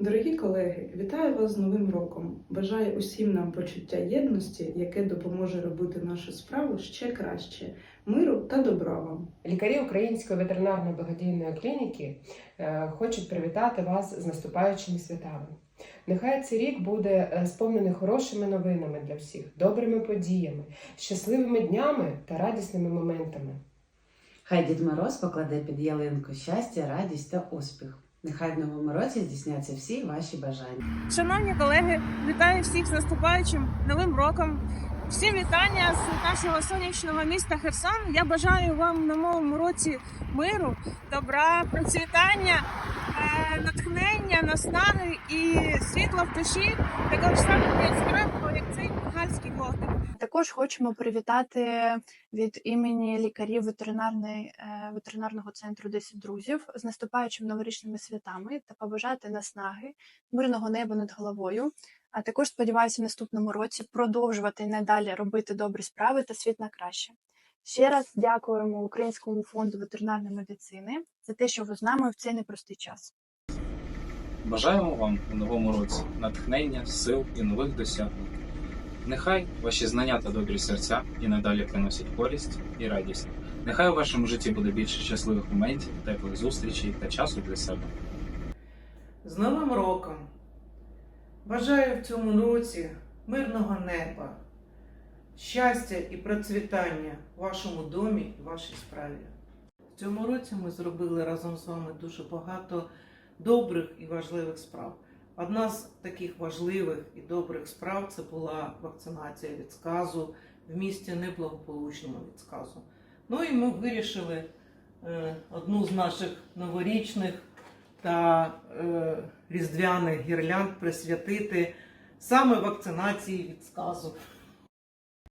Дорогі колеги, вітаю вас з Новим роком! Бажаю усім нам почуття єдності, яке допоможе робити нашу справу ще краще. Миру та добра вам! Лікарі Української ветеринарної благодійної клініки е, хочуть привітати вас з наступаючими святами. Нехай цей рік буде е, сповнений хорошими новинами для всіх, добрими подіями, щасливими днями та радісними моментами. Хай Дід Мороз покладе під ялинку щастя, радість та успіх. Нехай в новому році здійсняться всі ваші бажання. Шановні колеги, вітаю всіх з наступаючим новим роком. Всім вітання з нашого сонячного міста Херсон. Я бажаю вам в новому році миру, добра, процвітання, е, натхнення, наснаги і світла в душі, такого ж самого як цей гальський вогник. Також хочемо привітати від імені лікарів ветеринарної, е, ветеринарного центру 10 друзів з наступаючими новорічними святами та побажати наснаги, мирного неба над головою. А також сподіваюся, в наступному році продовжувати і надалі робити добрі справи та світ на краще. Ще раз дякуємо Українському фонду ветеринарної медицини за те, що ви з нами в цей непростий час. Бажаємо вам у новому році натхнення, сил і нових досягнень. Нехай ваші знання та добрі серця і надалі приносять користь і радість. Нехай у вашому житті буде більше щасливих моментів, теплих зустрічей та часу для себе. З Новим роком! Бажаю в цьому році мирного неба, щастя і процвітання в вашому домі і вашій справі. В цьому році ми зробили разом з вами дуже багато добрих і важливих справ. Одна з таких важливих і добрих справ це була вакцинація від сказу в місті неблагополучному від сказу. Ну і ми вирішили е, одну з наших новорічних та е, різдвяних гірлянд присвятити саме вакцинації від сказу.